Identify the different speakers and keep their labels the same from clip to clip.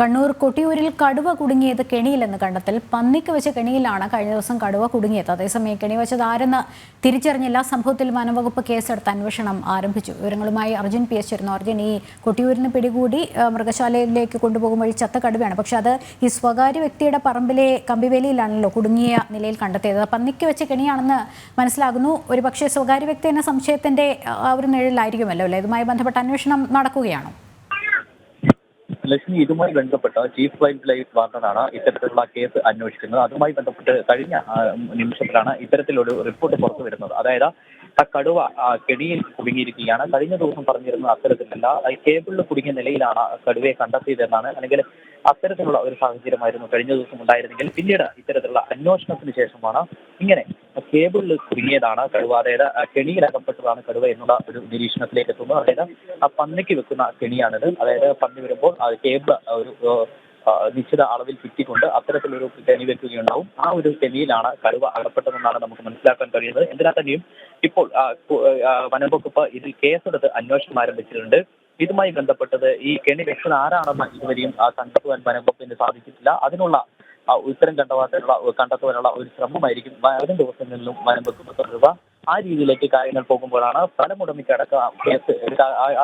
Speaker 1: കണ്ണൂർ കൊട്ടിയൂരിൽ കടുവ കുടുങ്ങിയത് കെണിയിലെന്ന് കണ്ടെത്തൽ. പന്നിക്ക് വെച്ച കെണിയിലാണ് കഴിഞ്ഞ ദിവസം കടുവ കുടുങ്ങിയത്. അതേസമയം കെണി വെച്ചത് ആരെന്ന് തിരിച്ചറിഞ്ഞില്ല. സംഭവത്തിൽ വനംവകുപ്പ് കേസെടുത്ത് അന്വേഷണം ആരംഭിച്ചു. വിവരങ്ങളുമായി അർജുൻ പി എസ് ചേരുന്നു. അർജുൻ ഈ കൊട്ടിയൂരിന് പിടികൂടി മൃഗശാലയിലേക്ക് കൊണ്ടുപോകും വഴി ചത്ത കടുവയാണ്. പക്ഷെ അത് ഈ സ്വകാര്യ വ്യക്തിയുടെ പറമ്പിലെ കമ്പിവേലിയിലാണല്ലോ കുടുങ്ങിയ നിലയിൽ കണ്ടെത്തിയത്. പന്നിക്ക് വെച്ച കെണിയാണെന്ന് മനസ്സിലാകുന്നു. ഒരു പക്ഷേ സ്വകാര്യ വ്യക്തി എന്ന സംശയത്തിന്റെ ആ ഒരു നിഴലിലായിരിക്കുമല്ലോ അല്ലേ? ഇതുമായി ബന്ധപ്പെട്ട അന്വേഷണം നടക്കുകയാണോ?
Speaker 2: ലക്ഷ്മി ഇതുമായി ബന്ധപ്പെട്ട് ചീഫ് വൈൽഡ് ലൈഫ് വാർഡനാണ് ഇത്തരത്തിലുള്ള കേസ് അന്വേഷിക്കുന്നത്. അതുമായി ബന്ധപ്പെട്ട് കഴിഞ്ഞ നിമിഷത്തിലാണ് ഇത്തരത്തിലൊരു റിപ്പോർട്ട് പുറത്തു വരുന്നത്. അതായത് ആ കടുവ കെണിയിൽ കുടുങ്ങിയിരിക്കുകയാണ്. കഴിഞ്ഞ ദിവസം പറഞ്ഞിരുന്നത് അത്തരത്തിലല്ല. കേബിളിൽ കുടുങ്ങിയ നിലയിലാണ് കടുവയെ കണ്ടെത്തിയതെന്നാണ്. അല്ലെങ്കിൽ അത്തരത്തിലുള്ള ഒരു സാഹചര്യമായിരുന്നു കഴിഞ്ഞ ദിവസം ഉണ്ടായിരുന്നെങ്കിൽ. പിന്നീട് ഇത്തരത്തിലുള്ള അന്വേഷണത്തിന് ശേഷമാണ് ഇങ്ങനെ കേബിളിൽ കുടുങ്ങിയതാണ് കടുവ. അതായത് കെണിയിലകപ്പെട്ടതാണ് കടുവ എന്നുള്ള ഒരു നിരീക്ഷണത്തിലേക്ക് എത്തുന്നത് അതായത് ആ പന്നിക്ക് വെക്കുന്ന കെണിയാണിത്. അതായത് പന്നി വരുമ്പോൾ ആ കേബിൾ ഒരു നിശ്ചിത അളവിൽ ചുറ്റിക്കൊണ്ട് അത്തരത്തിലൊരു കെണി വെക്കുകയുണ്ടാവും. ആ ഒരു കെണിയിലാണ് കടുവ അകപ്പെട്ടതെന്നാണ് നമുക്ക് മനസ്സിലാക്കാൻ കഴിയുന്നത്. എന്തിനാ തന്നെയും ഇപ്പോൾ വനംവകുപ്പ് ഇതിൽ കേസെടുത്ത് അന്വേഷണം ആരംഭിച്ചിട്ടുണ്ട്. ഇതുമായി ബന്ധപ്പെട്ടത് ഈ കെണി വെച്ചത് ആരാണെന്ന് ഇതുവരെയും കണ്ടെത്തുവാൻ വനംവകുപ്പിന് സാധിച്ചിട്ടില്ല. അതിനുള്ള ഉത്തരം കണ്ടെത്താനുള്ള കണ്ടെത്തുവാനുള്ള ഒരു ശ്രമമായിരിക്കും. വരും ദിവസങ്ങളിലും വനംവകുപ്പ് തുടരുക ആ രീതിയിലേക്ക് കാര്യങ്ങൾ പോകുമ്പോഴാണ് സ്ഥലമുടമയ്ക്ക് അടക്കം കേസ്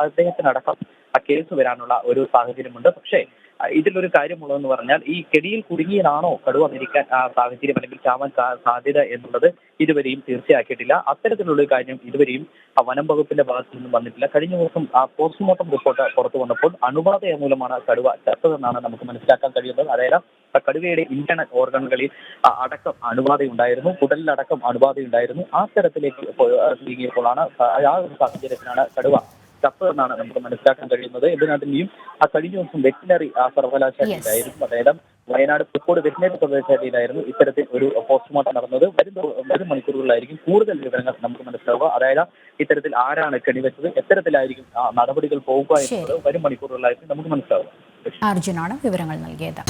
Speaker 2: അദ്ദേഹത്തിനടക്കം ആ കേസ് വരാനുള്ള ഒരു സാഹചര്യമുണ്ട്. പക്ഷേ ഇതിലൊരു കാര്യമുള്ളതെന്ന് പറഞ്ഞാൽ ഈ കെടിയിൽ കുടുങ്ങിയതാണോ കടുവ മരിക്കാൻ സാഹചര്യം അല്ലെങ്കിൽ ചാവാൻ സാധ്യത എന്നുള്ളത് ഇതുവരെയും തീർച്ചയാക്കിയിട്ടില്ല. അത്തരത്തിലുള്ള കാര്യം ഇതുവരെയും വനം വകുപ്പിന്റെ ഭാഗത്തു നിന്നും വന്നിട്ടില്ല. കഴിഞ്ഞ ദിവസം ആ പോസ്റ്റ്മോർട്ടം റിപ്പോർട്ട് പുറത്തു വന്നപ്പോൾ അണുബാധ മൂലമാണ് കടുവ ചത്തതെന്നാണ് നമുക്ക് മനസ്സിലാക്കാൻ കഴിയുന്നത്. അതായത് കടുവയുടെ ഇന്റേണൽ ഓർഗനുകളിൽ ആ അടക്കം അണുബാധയുണ്ടായിരുന്നു. കുടലിലടക്കം അണുബാധയുണ്ടായിരുന്നു. ആ തരത്തിലേക്ക് നീങ്ങിയപ്പോഴാണ് ആ ഒരു സാഹചര്യത്തിലാണ് കടുവ ചത്തതെന്നാണ് നമുക്ക് മനസ്സിലാക്കാൻ കഴിയുന്നത്. ഇതിനകത്തെയും ആ കഴിഞ്ഞ ദിവസം വെറ്റിനറി ആ സർവകലാശാലയിലായിരുന്നു അതായത് വയനാട് പുക്കോട് വെറ്റിനറി സർവകലാശാലയിലായിരുന്നു ഇത്തരത്തിൽ ഒരു പോസ്റ്റ്മോർട്ടം നടന്നത്. വരും വരും മണിക്കൂറുകളിലായിരിക്കും കൂടുതൽ വിവരങ്ങൾ നമുക്ക് മനസ്സിലാവുക. അതായത് ഇത്തരത്തിൽ ആരാണ് കെണിവെച്ചത് എത്തരത്തിലായിരിക്കും ആ നടപടികൾ പോകുക എന്നുള്ളത് വരും മണിക്കൂറുകളിലായിരിക്കും നമുക്ക് മനസ്സിലാവുക.
Speaker 1: അർജുനാണ് വിവരങ്ങൾ നൽകിയത്.